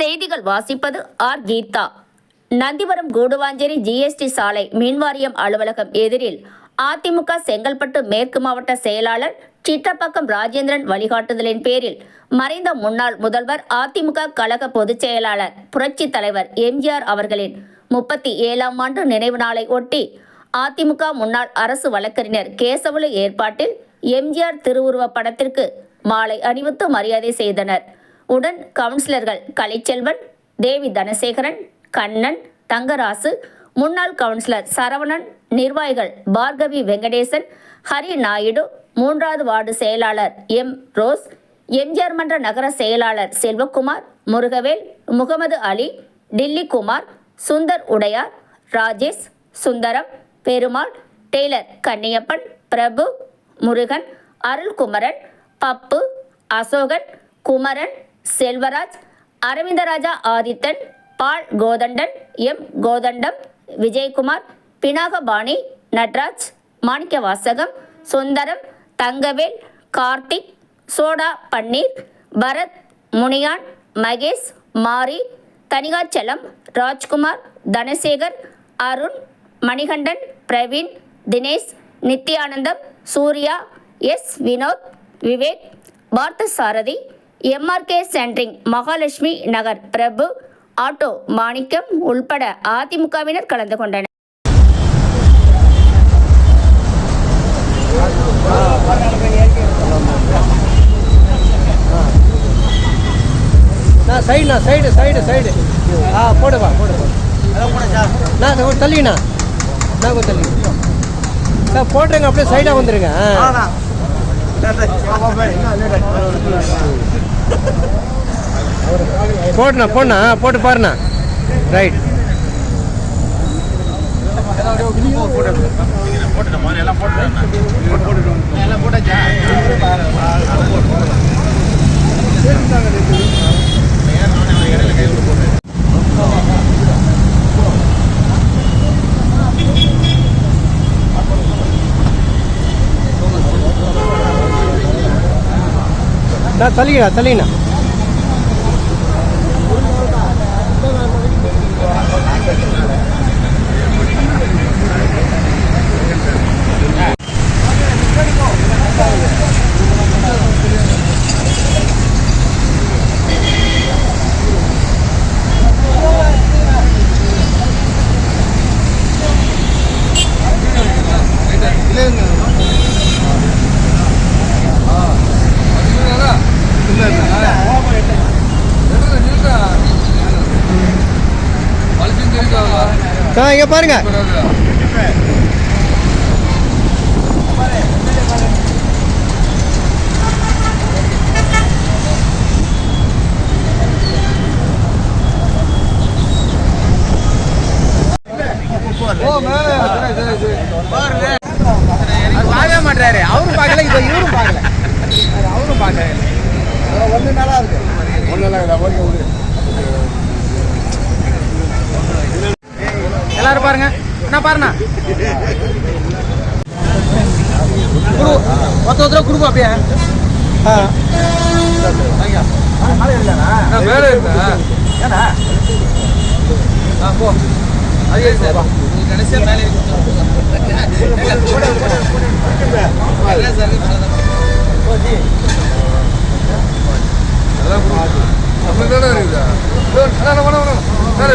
செய்திகள் வாசிப்பது R. Geetha. Nandivaram Guduvanchery GST சாலை மின்வாரியம் அலுவலகம் எதிரில் அதிமுக செங்கல்பட்டு மேற்கு மாவட்ட செயலாளர் சிட்டப்பாக்கம் ராஜேந்திரன் வழிகாட்டுதலின் பேரில் மறைந்த முன்னாள் முதல்வர் அதிமுக கழக பொதுச் செயலாளர் புரட்சி தலைவர் எம்ஜிஆர் அவர்களின் முப்பத்தி ஏழாம் ஆண்டு நினைவு நாளை ஒட்டி அதிமுக முன்னாள் அரசு வழக்கறிஞர் கேசவலு ஏற்பாட்டில் எம்ஜிஆர் திருவுருவப் படத்திற்கு மாலை அணிவித்து மரியாதை செய்தனர். உடன் கவுன்சிலர்கள் கலைச்செல்வன் தேவி தனசேகரன் கண்ணன் தங்கராசு முன்னாள் கவுன்சிலர் சரவணன் நிர்வாகிகள் பார்கவி வெங்கடேசன் ஹரி நாயுடு மூன்றாவது வார்டு செயலாளர் எம் ரோஸ் எம்ஜிஆர் மன்ற நகர செயலாளர் Selvakumar Murugavel Mohammed Ali Delhi Kumar Sundar Udaiyar Rajesh Sundaram Perumal tailor Kanniyappan Prabhu Murugan Arulkumaran Pappu Asokan Kumaran Selvaraj Aravindaraja Adithan Paul Kothandan M Kothandam Vijayakumar Pinakapani Natraj Manickavasagam Sundaram Thangavel Karthik soda Panneer Bharath Muniyan Mahesh Mari Thanikachalam Rajkumar Dhanasekar Arun Manikandan Praveen Dinesh Nithyanandam Surya S Vinoth Vivek Parthasarathy MRK centring Mahalakshmi Nagar Prabhu auto Manickam உள்பட அதிமுகவினர் கலந்து கொண்டனர் நான் சைடுண்ணா side side side ஆ போடுவா நான் கொஞ்சம் நான் கொஞ்சம் தள்ளி சார் போட்டுருங்க அப்படியே சைடாக வந்துருங்க போடுண்ணா போடணா போட்டு பாருண்ணா. ரைட் நான் தள்ளிண்ணா ஆ இங்கே பாருங்க. பார்க்க மாட்டாரு அவரும் பார்க்கல இப்போ இவரும் பார்க்கல அவரும் பார்க்கல ஒன்று நல்லா இருக்கு ஒன்று நல்லா ஓகே எல்லாரும் பாருங்க. என்ன பாருண்ணா. குரு ஒருத்த ஒருத்தர குடும்பம் அப்படியே. மேலே இருந்தேன் ஏன்னா ஆ போ. அது சார் மேலே அப்படிதானே இருக்குதா? வேணாம் வேணாம் வேணாம் மேலே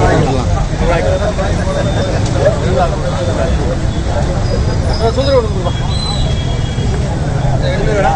வாங்கிக்கலாம் சுந்தரம் கொடுக்குறா